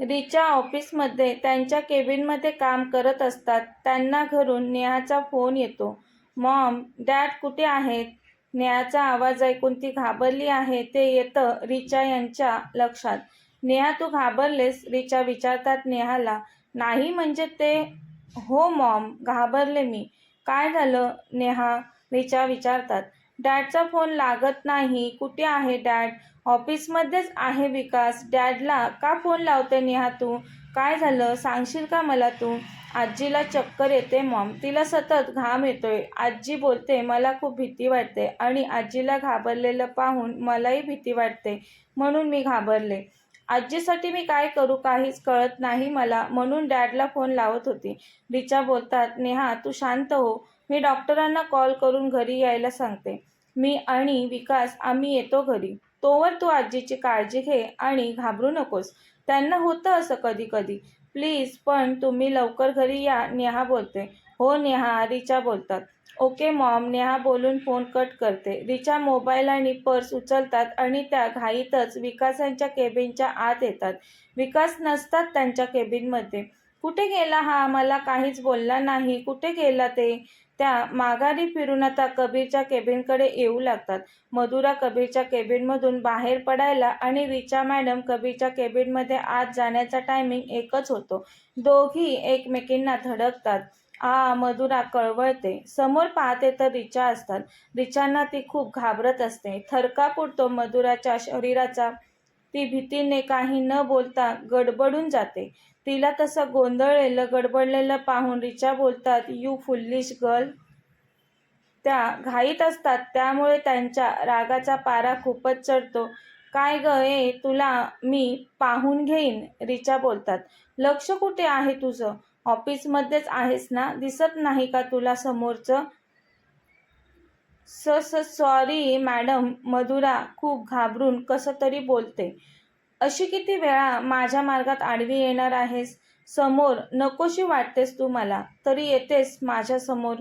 रिचा ऑफिसमध्ये त्यांच्या केबिनमध्ये काम करत असतात. त्यांना घरून नेहाचा फोन येतो. मॉम डॅड कुठे आहेत? नेहाचा आवाज ऐकून ती घाबरली आहे. ते येतं रिचा यांच्या लक्षात. नेहा तू घाबरलेस? रिचा विचारतात नेहाला. नाही म्हणजे ते हो मॉम घाबरले मी. काय झालं? नेहा रिचा विचारतात. डॅडचा फोन लागत नाही. कुठे आहे डॅड? ऑफिसमध्येच आहे विकास. डॅडला का फोन लावते नेहा तू? काय झालं? सांगशील का मला तू? आजीला चक्कर येते मॉम. तिला सतत घाम येतोय. आजी बोलते मला खूप भीती वाटते. आणि आजीला घाबरलेलं पाहून मलाही भीती वाटते. म्हणून मी घाबरले. आजीसाठी मी काय करू? काहीच कळत नाही मला. म्हणून डॅडला फोन लावत होती. रिचा बोलतात नेहा तू शांत हो. मी डॉक्टरांना कॉल करून घरी यायला सांगते. मी आणि विकास आम्ही येतो घरी. तोवर तू आजीची काळजी घे आणि घाबरू नकोस. त्यांना होतं असं कधी कधी. प्लीज पण तुम्ही लवकर घरी या नेहा बोलते. हो नेहा रिचा बोलतात. ओके मॉम नेहा बोलून फोन कट करते. रिचा मोबाईल आणि पर्स उचलतात आणि त्या घाईतच विकासांच्या केबिनच्या आत येतात. विकास नसतात त्यांच्या केबिनमध्ये. कुठे गेला हा? मला काहीच बोलला नाही. कुठे गेला ते? त्या माघारी फिरून आता कबीरच्या केबिनकडे येऊ लागतात. मधुरा कबीरच्या केबिनमधून बाहेर पडायला आणि रिचा मॅडम कबीरच्या केबिनमध्ये आत जाण्याचा टायमिंग एकच होतो. दोघी एकमेकींना धडकतात. आ मधुरा कळवळते. समोर पाहते तर रिचा असतात. रिचांना ती खूप घाबरत असते. थरका पुरतो मधुराच्या शरीराचा ती भीतीने काही न बोलता गडबडून जाते. तिला तसं गोंधळलेलं गडबडलेलं पाहून रिचा बोलतात यू फुल्लिश गर्ल. त्या घाईत असतात त्यामुळे त्यांच्या रागाचा पारा खूपच चढतो. काय ग ए तुला मी पाहून घेईन रिचा बोलतात. लक्ष कुठे आहे तुझं? ऑफिसमध्येच आहेस ना? दिसत नाही का तुला समोरचं? स स सॉरी मॅडम मधुरा खूप घाबरून कसं तरी बोलते. अशी किती वेळा माझ्या मार्गात आडवी येणार आहेस? समोर नकोशी वाटतेस तू मला. तरी येतेस माझ्यासमोर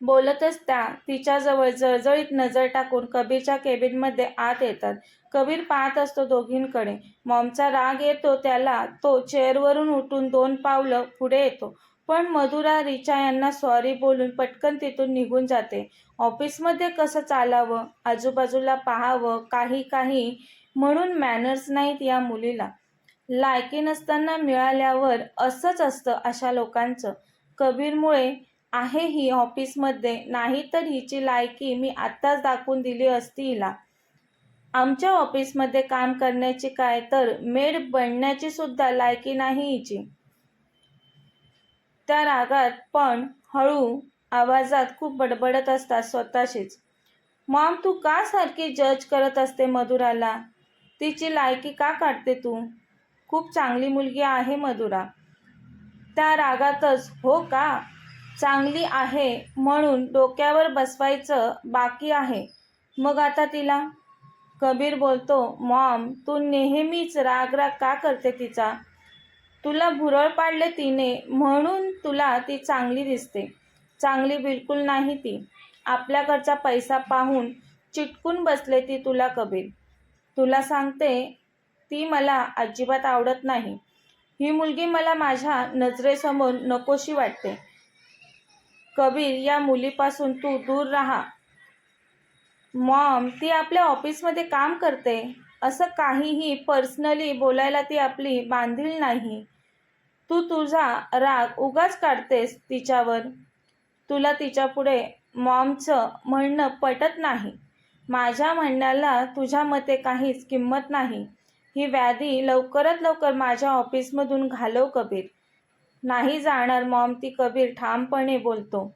बोलतच त्या. तिच्याजवळ जळजळीत नजर टाकून कबीरच्या केबिनमध्ये आत येतात. कबीर पाहत असतो दोघींकडे. मॉमचा राग येतो त्याला. तो चेअरवरून उठून दोन पावलं पुढे येतो. पण मधुरा रिचा यांना सॉरी बोलून पटकन तिथून निघून जाते. ऑफिसमध्ये कसं चालावं? आजूबाजूला पाहावं? काही काही म्हणून मॅनर्स नाहीत या मुलीला. लायकी नसताना मिळाल्यावर असंच असतं अशा लोकांचं. कबीरमुळे आहे ही ऑफिसमध्ये नाही तर हिची लायकी मी आत्ताच दाखवून दिली असती हिला. आमच्या ऑफिसमध्ये काम करण्याची काय तर मेड बनण्याची सुद्धा लायकी नाही हिची. त्या रागात पण हळू आवाजात खूप बडबडत असतात स्वतःशीच. मॉम तू का सारखी जज करत असते मधुराला? तिची लायकी का काढते तू? खूप चांगली मुलगी आहे मधुरा. त्या रागातच हो का? चांगली आहे म्हणून डोक्यावर बसवायचं बाकी आहे. मग आता तिला? कबीर बोलतो मॉम तू नेहमीच राग राग का करते तिचा? तुला भुरळ पाडले तिने म्हणून तुला ती चांगली दिसते. चांगली बिलकुल नाही ती. आपल्याकडचा पैसा पाहून चिटकून बसले ती तुला कबीर. तुला सांगते ती मला अजिबात आवडत नाही. ही मुलगी मला माझ्या नजरेसमोर नकोशी वाटते. कबीर या मुलीपासून तू दूर राहा. मॉम ती आपल्या ऑफिसमध्ये काम करते. असं काहीही पर्सनली बोलायला ती आपली बांधील नाही. तू तुझा राग उगाच काढतेस तिच्यावर. तुला तिच्यापुढे मॉमचं म्हणणं पटत नाही. माझ्या म्हणण्याला तुझ्या मते काहीच किंमत नाही. ही व्याधी लवकरात लवकर माझ्या ऑफिसमधून घालव कबीर. नाही जाणार मॉम ती कबीर ठामपणे बोलतो.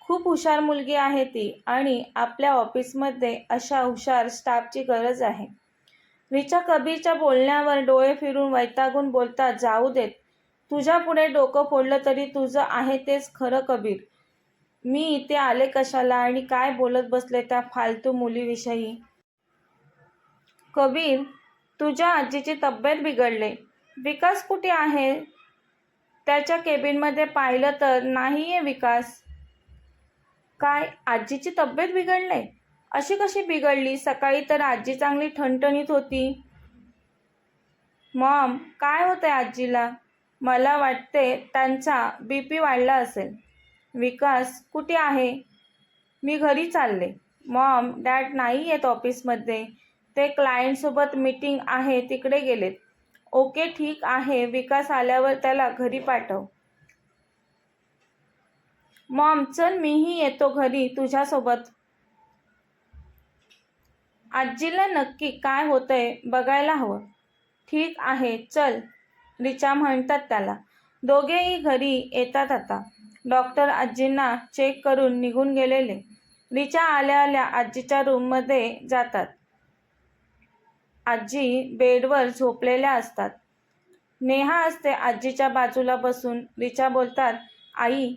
खूप हुशार मुलगी आहे ती आणि आपल्या ऑफिसमध्ये अशा हुशार स्टाफची गरज आहे. रिचा कबीरच्या बोलण्यावर डोळे फिरून वैतागून बोलतात जाऊ देत. तुझ्या पुढे डोकं फोडलं तरी तुझं आहे तेच खरं कबीर. मी इथे आले कशाला आणि काय बोलत बसले त्या फालतू मुलीविषयी? कबीर तुझ्या आजीची तब्येत बिघडले. विकास कुठे आहे? त्याच्या केबिनमध्ये पाहिलं तर नाही आहे विकास. काय आजीची तब्येत बिघडले? अशी कशी बिघडली? सकाळी तर आजी चांगली ठणठणीत होती. मॉम काय होतंय आजीला? मला वाटते त्यांचा बी पी वाढला असेल. विकास कुठे आहे? मी घरी चालले. मॉम डॅड नाही येत ऑफिसमध्ये. ते क्लायंटसोबत मीटिंग आहे तिकडे गेलेत. ओके ठीक आहे. विकास आल्यावर त्याला घरी पाठव. मॉम चल मीही येतो घरी तुझ्यासोबत. आजीला नक्की काय होतंय बघायला हवं. ठीक आहे चल रिचा म्हणतात त्याला. दोघेही घरी येतात आता. डॉक्टर आजींना चेक करून निघून गेलेले. रिचा आल्या आल्या आजीच्या रूममध्ये जातात. आजी बेडवर झोपलेल्या असतात. नेहा असते आजीच्या बाजूला बसून. रिचा बोलतात आई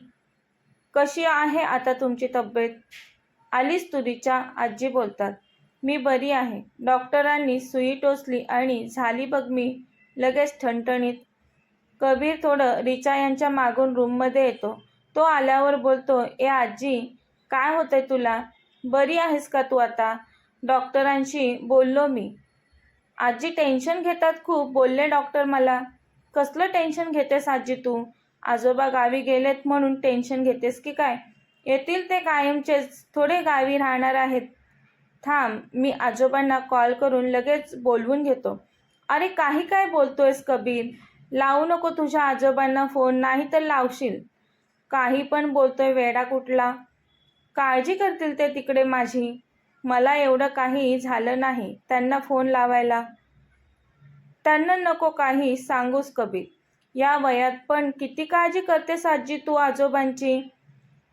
कशी आहे आता तुमची तब्येत? आलीस तू रिचा आजी बोलतात. मी बरी आहे. डॉक्टरांनी सुई टोचली आणि झाली बघ मी लगेच ठणठणीत. कबीर थोडं रिचा यांच्या मागून रूममध्ये येतो. तो आल्यावर बोलतो ए आजी काय होतंय तुला? बरी आहेस का तू आता? डॉक्टरांशी बोललो मी. आजी टेन्शन घेतात खूप. बोलले डॉक्टर मला. कसलं टेन्शन घेतेस आजी तू? आजोबा गावी गेलेत म्हणून टेन्शन घेतेस की काय? येतील ते कायमचेच. थोडे गावी राहणार आहेत. थांब मी आजोबांना कॉल करून लगेच बोलवून घेतो. अरे काही काय बोलतोयस कबीर? लावू नको तुझ्या आजोबांना फोन नाही तर लावशील. काही पण बोलतोय वेडा कुठला. काळजी करतील ते तिकडे माझी. मला एवढं काही झालं नाही. त्यांना फोन लावायला. त्यांना नको काही सांगूस कबीर. या वयात पण किती काळजी करतेस आजी तू आजोबांची?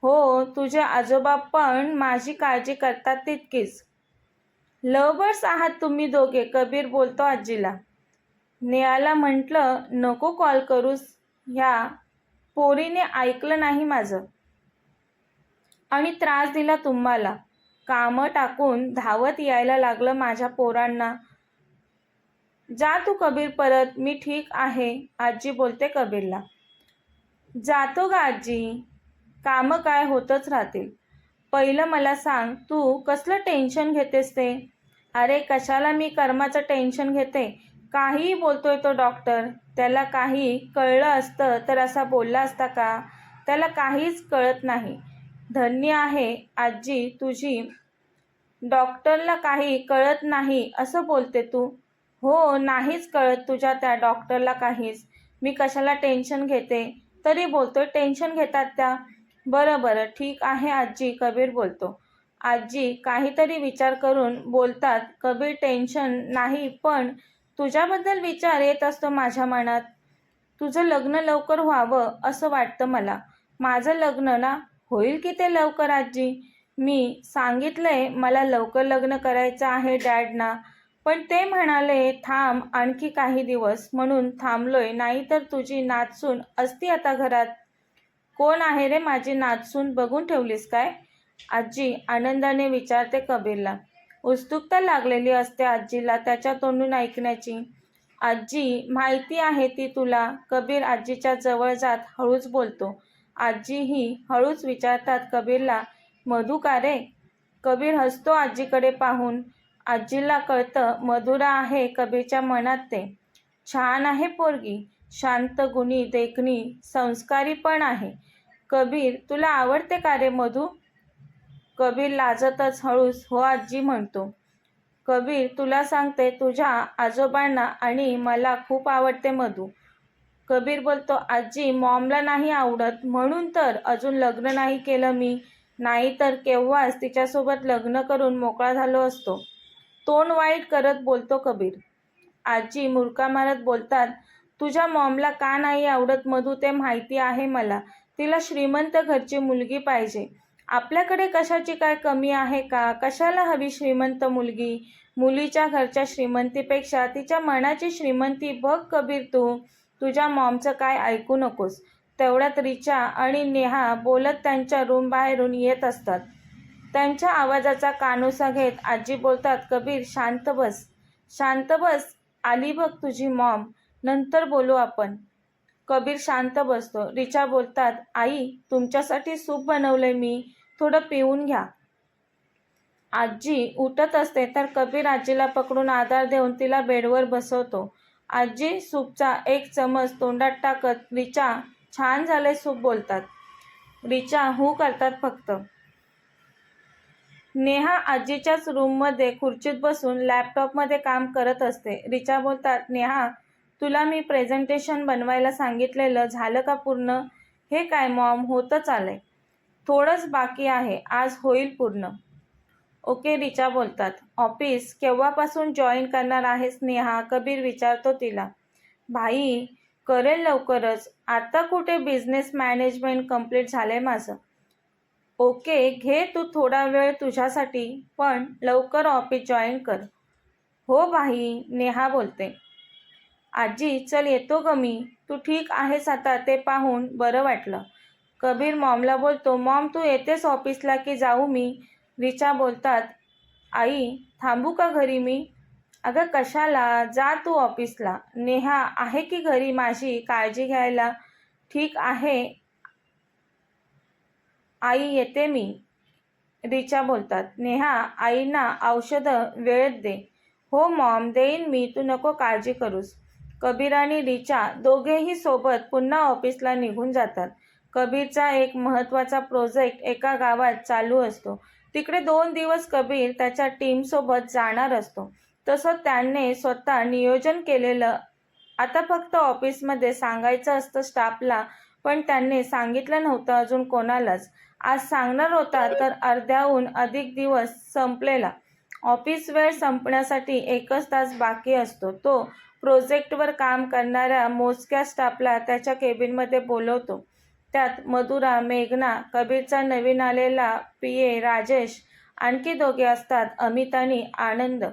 हो तुझे आजोबा पण माझी काळजी करतात तितकीच. लवबर्स आहात तुम्ही दोघे कबीर बोलतो आजीला. नेहाला म्हटलं नको कॉल करूस ह्या पोरीने ऐकलं नाही माझं. आणि त्रास दिला तुम्हाला. कामं टाकून धावत यायला लागलं माझ्या पोरांना. जा तू कबीर परत मी ठीक आहे आजी बोलते कबीरला. जातो का आजी कामं काय होतच राहतील. पहिलं मला सांग तू कसलं टेन्शन घेतेस ते? अरे कशाला मी कर्माचं टेन्शन घेते? काहीही बोलतोय तो डॉक्टर त्याला काही कळलं असतं तर असा बोलला असता का? त्याला काहीच कळत नाही. धन्य आहे आजी तुझी. डॉक्टरला काही कळत नाही असं बोलते तू? हो नाहीच कळत तुझ्या त्या डॉक्टरला काहीच. मी कशाला टेन्शन घेते? तरी बोलतोय टेन्शन घेतात त्या. बरं बरं ठीक आहे आजी कबीर बोलतो. आजी काहीतरी विचार करून बोलतात कबीर टेन्शन नाही पण तुझ्याबद्दल विचार येत असतो माझ्या मनात. तुझं लग्न लवकर व्हावं असं वाटतं मला. माझं लग्न ना? होईल की ते लवकर आजी? मी सांगितलंय मला लवकर लग्न करायचं आहे डॅडना पण ते म्हणाले थांब आणखी काही दिवस म्हणून थांबलोय. नाहीतर तुझी नाचसून असती आता घरात. कोण आहे रे माझी नाचसून बघून ठेवलीस काय? आजी आनंदाने विचारते कबीरला. उत्सुकता लागलेली असते आजीला त्याच्या तोंडून ऐकण्याची. आजी माहिती आहे ती तुला? कबीर आजीच्या जवळ जात हळूच बोलतो. आजीही हळूच विचारतात कबीरला मधू का रे? कबीर हसतो आजीकडे पाहून. आजीला कळतं मधुरा आहे कबीरच्या मनात ते. छान आहे पोरगी. शांत गुणी देखणी संस्कारी पण आहे. कबीर तुला आवडते का रे मधू? कबीर लाजतच हळूस हो आजी म्हणतो. कबीर तुला सांगते तुझ्या आजोबांना आणि मला खूप आवडते मधू. कबीर बोलतो आजी मॉमला नाही आवडत. म्हणून तर अजून लग्न नाही केलं मी. नाही तर केव्हाच तिच्यासोबत लग्न करून मोकळा झालो असतो. तोंड वाईट करत बोलतो कबीर. आजी मुरका मारत बोलतात तुझ्या मॉमला का नाही आवडत मधू ते माहिती आहे मला. तिला श्रीमंत घरची मुलगी पाहिजे. आपल्याकडे कशाची काय कमी आहे का? कशाला हवी श्रीमंत मुलगी? मुलीच्या घरच्या श्रीमंतीपेक्षा तिच्या मनाची श्रीमंती बघ कबीर तू. तुझ्या मॉमचं काय ऐकू नकोस. तेवढ्यात रिचा आणि नेहा बोलत त्यांच्या रूम बाहेरून येत असतात. त्यांच्या आवाजाचा कानोसा घेत आजी बोलतात कबीर शांत बस. शांत बस. आली बघ तुझी मॉम. नंतर बोलू आपण. कबीर शांत बसतो. रिचा बोलतात आई तुमच्यासाठी सूप बनवलंय मी. थोडं पिऊन घ्या. आजी उठत असते तर कबीर आजीला पकडून आधार देऊन तिला बेडवर बसवतो. आजी सूपचा एक चमच तोंडात टाकत रिचा छान झाले सूप बोलतात. रिचा हू करतात फक्त. नेहा आजीच्याच रूममध्ये खुर्चीत बसून लॅपटॉपमध्ये काम करत असते. रिचा बोलतात नेहा तुला मी प्रेझेंटेशन बनवायला सांगितलेलं झालं का पूर्ण? हे काय मॉम होतच आलंय. थोडंच बाकी आहे. आज होईल पूर्ण. ओके रिचा बोलतात. ऑफिस केव्हापासून जॉईन करणार आहेस नेहा कबीर विचारतो तिला. भाई करेल लवकरच. आता कुठे बिझनेस मॅनेजमेंट कंप्लीट झालंय माझं? ओके घे तू थोडा वेळ तुझ्यासाठी पण लवकर ऑफिस जॉईन कर. हो भाई नेहा बोलते. आजी चल येतो ग मी. तू ठीक आहेस आता ते पाहून बरं वाटलं. कबीर मॉमला बोलतो मॉम तू येतेस ऑफिसला की जाऊ मी? रिचा बोलतात आई थांबू का घरी मी? अगं कशाला? जा तू ऑफिसला. नेहा आहे की घरी माझी? काळजी घ्यायला. ठीक आहे. आई येते मी. रिचा बोलतात नेहा आईना औषधं वेळेत दे. हो मॉम देईन मी. तू नको काळजी करूस. कबीर आणि रिचा दोघेही सोबत पुन्हा ऑफिसला निघून जातात. कबीरचा एक महत्त्वाचा प्रोजेक्ट एका गावात चालू असतो. तिकडे दोन दिवस कबीर त्याच्या टीमसोबत जाणार असतो. तसं त्याने स्वतः नियोजन केलेलं आता फक्त ऑफिसमध्ये सांगायचं असतं स्टाफला पण त्यांनी सांगितलं नव्हतं अजून कोणालाच. आज सांगणार होता तर अर्ध्याहून अधिक दिवस संपलेला. ऑफिस वेळ संपण्यासाठी एकच तास बाकी असतो. तो प्रोजेक्टवर काम करणाऱ्या मोजक्या स्टाफला त्याच्या केबिनमध्ये बोलवतो. त्यात मधुरा मेघना कबीरचा नवीन आलेला पी ए राजेश आणखी दोघे असतात अमित आणि आनंद.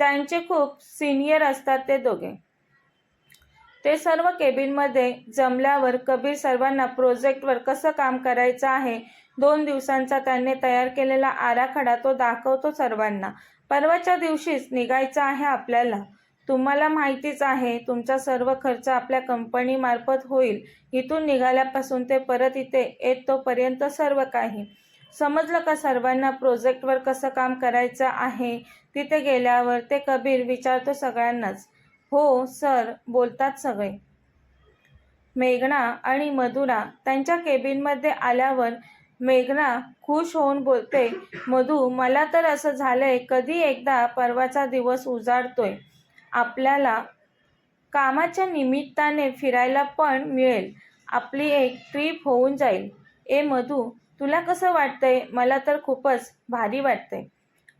त्यांचे खूप सिनियर असतात ते दोघे. ते सर्व केबिनमध्ये जमल्यावर कबीर सर्वांना प्रोजेक्टवर कसं काम करायचं आहे दोन दिवसांचा त्यांनी तयार केलेला आराखडा तो दाखवतो सर्वांना. परवाच्या दिवशीच निघायचं आहे आपल्याला. तुम्हाला माहितीच आहे तुमचा सर्व खर्च आपल्या कंपनीमार्फत होईल. इथून निघाल्यापासून ते परत इथे येत तोपर्यंत सर्व काही. समजलं का सर्वांना प्रोजेक्टवर कसं काम करायचं आहे? तिथे गेल्यावर ते कबीर विचारतो सगळ्यांनाच. हो सर बोलतात सगळे. मेघना आणि मधुरा त्यांच्या केबिनमध्ये आल्यावर मेघना खुश होऊन बोलते मधू मला तर असं झालंय कधी एकदा परवाचा दिवस उजाडतोय. आपल्याला कामाच्या निमित्ताने फिरायला पण मिळेल. आपली एक ट्रीप होऊन जाईल. ए मधू तुला कसं वाटतंय? मला तर खूपच भारी वाटतंय.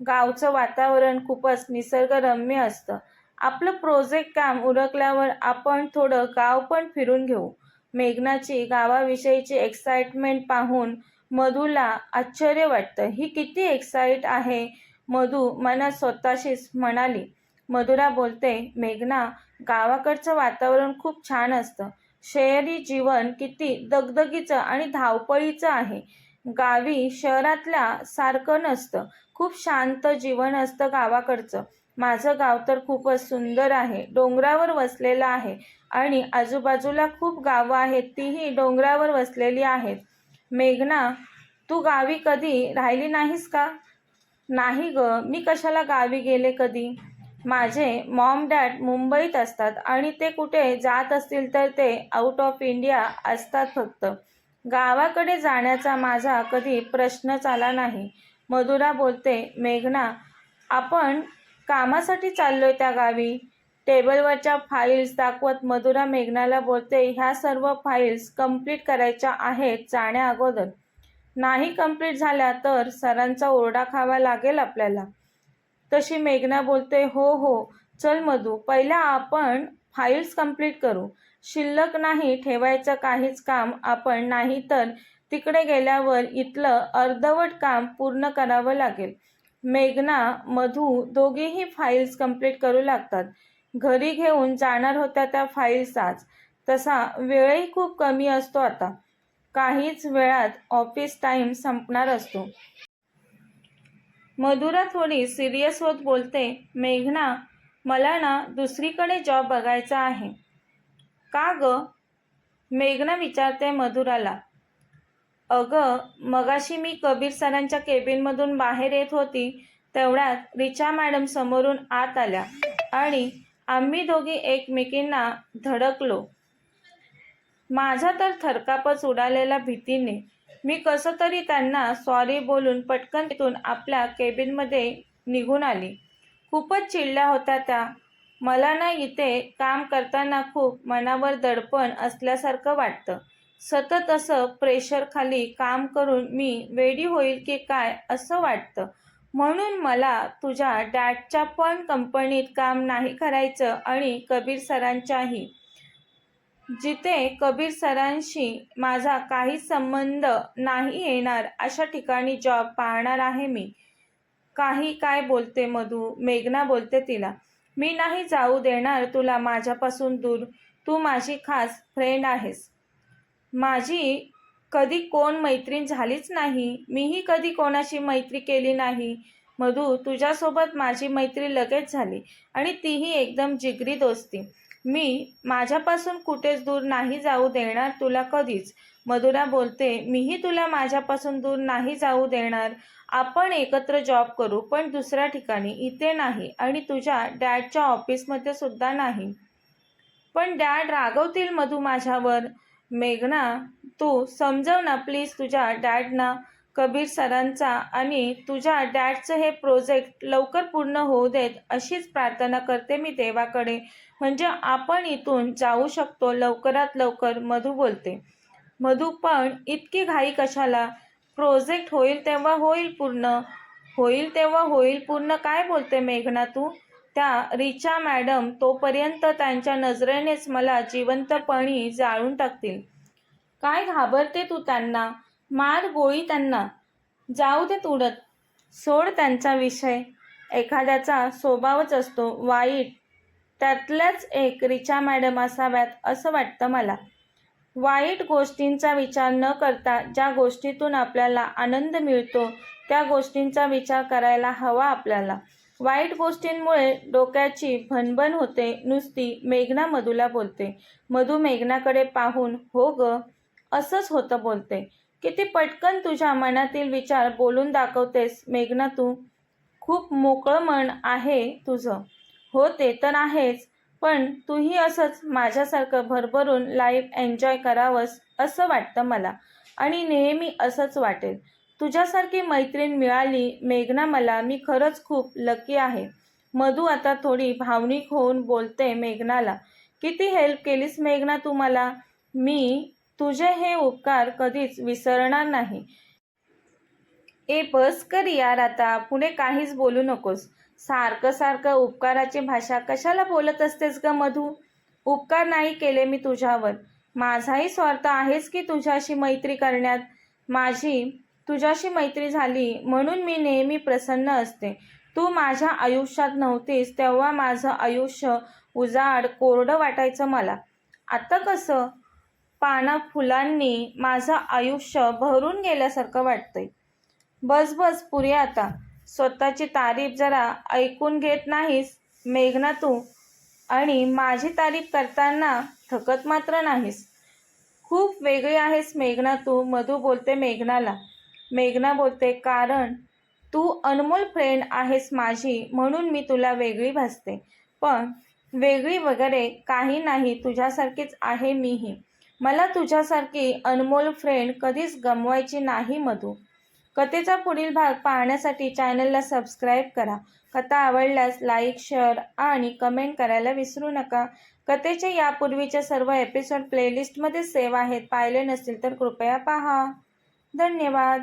गावचं वातावरण खूपच निसर्गरम्य असतं. आपलं प्रोजेक्ट काम उरकल्यावर आपण थोडं गाव पण फिरून घेऊ. मेघनाची गावाविषयीची एक्साइटमेंट पाहून मधूला आश्चर्य वाटतं. ही किती एक्साइट आहे? मधू मनात स्वतःशीच म्हणाली. मधुरा बोलते मेघना गावाकडचं वातावरण खूप छान असतं. शहरी जीवन किती दगदगीचं आणि धावपळीचं आहे. गावी शहरातल्या सारखं नसतं. खूप शांत जीवन असतं गावाकडचं. माझं गाव तर खूपच सुंदर आहे. डोंगरावर वसलेलं आहे आणि आजूबाजूला खूप गावं आहेत तीही डोंगरावर वसलेली आहेत. मेघना तू गावी कधी राहिली नाहीस का? नाही ग. मी कशाला गावी गेले कधी? माझे मॉम डॅड मुंबईत असतात आणि ते कुठे जात असतील तर ते आउट ऑफ इंडिया असतात फक्त. गावाकडे जाण्याचा माझा कधी प्रश्नच आला नाही. मधुरा बोलते मेघना आपण कामासाठी चाललोय त्या गावी. टेबलवरच्या फाईल्स दाखवत मधुरा मेघनाला बोलते ह्या सर्व फाईल्स कंप्लीट करायच्या आहेत जाण्या अगोदर. नाही कंप्लीट झाल्या तर सरांचा ओरडा खावा लागेल आपल्याला. तशी मेघना बोलते हो हो. चल मधू पहिला आपण फाईल्स कंप्लीट करू. शिल्लक नाही ठेवायचं काहीच काम आपण नाही तर तिकडे गेल्यावर इथलं अर्धवट काम पूर्ण करावं लागेल. मेघना मधू दोघेही फाईल्स कंप्लीट करू लागतात. घरी घेऊन जाणार होत्या त्या फाईल्स आज. तसा वेळही खूप कमी असतो आता. काहीच वेळात ऑफिस टाईम संपणार असतो. मधुरा थोडी सिरियस होत बोलते मेघना मला ना दुसरीकडे जॉब बघायचा आहे. का ग? मेघना विचारते मधुराला. अगं मगाशी मी कबीर सरांच्या केबिनमधून बाहेर येत होती तेवढ्यात रिचा मॅडम समोरून आत आल्या आणि आम्ही दोघी एकमेकींना धडकलो. माझा तर थरकापच उडालेला भीतीने मी कसं तरी त्यांना सॉरी बोलून पटकन तिथून आपल्या केबिनमध्ये निघून आली. खूपच चिडल्या होत्या त्या. मला ना इथे काम करताना खूप मनावर दडपण असल्यासारखं वाटतं. सतत असं प्रेशर खाली काम करून मी वेडी होईल की काय असं वाटतं. म्हणून मला तुझ्या डॅडच्या पण कंपनीत काम नाही करायचं आणि कबीर सरांच्याही. जिथे कबीर सरांशी माझा काही संबंध नाही येणार अशा ठिकाणी जॉब पाहणार आहे मी. काही काय बोलते मधू? मेघना बोलते तिला. मी नाही जाऊ देणार तुला माझ्यापासून दूर. तू माझी खास फ्रेंड आहेस. माझी कधी कोण मैत्रीण झालीच नाही. मीही कधी कोणाशी मैत्री केली नाही. मधू तुझ्यासोबत माझी मैत्री लगेच झाली आणि तीही एकदम जिगरी दोस्ती. मी माझ्यापासून कुठेच दूर नाही जाऊ देणार तुला कधीच. मधुरा बोलते मीही तुला माझ्यापासून दूर नाही जाऊ देणार. आपण एकत्र जॉब करू पण दुसऱ्या ठिकाणी इथे नाही आणि तुझ्या डॅडच्या ऑफिसमध्ये सुद्धा नाही. पण डॅड रागवतील मधू माझ्यावर. मेघना तू समजव ना प्लीज तुझ्या डॅडना कबीर सरांचा आणि तुझ्या डॅडचं हे प्रोजेक्ट लवकर पूर्ण होऊ देत अशीच प्रार्थना करते मी देवाकडे. म्हणजे आपण इथून जाऊ शकतो लवकरात लवकर मधू बोलते. मधू पण इतकी घाई कशाला? प्रोजेक्ट होईल तेव्हा होईल पूर्ण. होईल तेव्हा होईल पूर्ण काय बोलते मेघना तू? त्या रिचा मॅडम तोपर्यंत त्यांच्या नजरेनेच मला जिवंतपणी जाळून टाकतील. काय घाबरते तू त्यांना? मार गोळी त्यांना. जाऊ देत उडत सोड त्यांचा विषय. एखाद्याचा स्वभावच असतो वाईट. त्यातल्याच एक रिचा मॅडम असाव्यात असं वाटतं मला. वाईट गोष्टींचा विचार न करता ज्या गोष्टीतून आपल्याला आनंद मिळतो त्या गोष्टींचा विचार करायला हवा आपल्याला. वाईट गोष्टींमुळे डोक्याची भनभन होते नुसती मेघना मधूला बोलते. मधू मेघनाकडे पाहून हो ग. असंच होतं बोलते. किती पटकन तुझ्या मनातील विचार बोलून दाखवतेस मेघना तू? खूप मोकळं मन आहे तुझं. हो ते तर आहेच पण तूही असंच माझ्यासारखं भरभरून लाईफ एन्जॉय करावंस असं वाटतं मला. आणि नेहमी असंच वाटेल. तुझ्यासारखी मैत्रीण मिळाली मेघना मला मी खरंच खूप लकी आहे. मधू आता थोडी भावनिक होऊन बोलते मेघनाला. किती हेल्प केलीस मेघना तू मला? मी तुझे हे उपकार कधीच विसरणार नाही. ए बस कर यार आता. पुढे काहीच बोलू नकोस. सारखं सारखं उपकाराची भाषा कशाला बोलत असतेस ग मधू? उपकार नाही केले मी तुझ्यावर. माझाही स्वार्थ आहेच की तुझ्याशी मैत्री करण्यात? माझी तुझ्याशी मैत्री झाली म्हणून मी नेहमी प्रसन्न असते. तू माझ्या आयुष्यात नव्हतीस तेव्हा माझं आयुष्य उजाड कोरडं वाटायचं मला. आता कसं? पाना फुलांनी माझं आयुष्य भरून गेल्यासारखं वाटतंय. बस बस पुरे आता. स्वतःची तारीफ जरा ऐकून घेत नाहीस मेघना तू. आणि माझी तारीफ करताना थकत मात्र नाहीस. खूप वेगळी आहेस मेघना तू मधू बोलते मेघनाला. मेघना बोलते कारण तू अनमोल फ्रेंड आहेस माझी म्हणून मी तुला वेगळी भासते. पण वेगळी वगैरे काही नाही तुझ्यासारखीच आहे मीही. मला तुझ्यासारखी अनमोल फ्रेंड कधीच गमवायची नाही मधू. कथेचा पुढील भाग पाहण्यासाठी चॅनलला सबस्क्राईब करा. कथा आवडल्यास लाईक शेअर आणि कमेंट करायला विसरू नका. कथेचे यापूर्वीच्या सर्व एपिसोड प्लेलिस्टमध्ये सेव्ह आहेत. पाहिले नसतील तर कृपया पहा. धन्यवाद.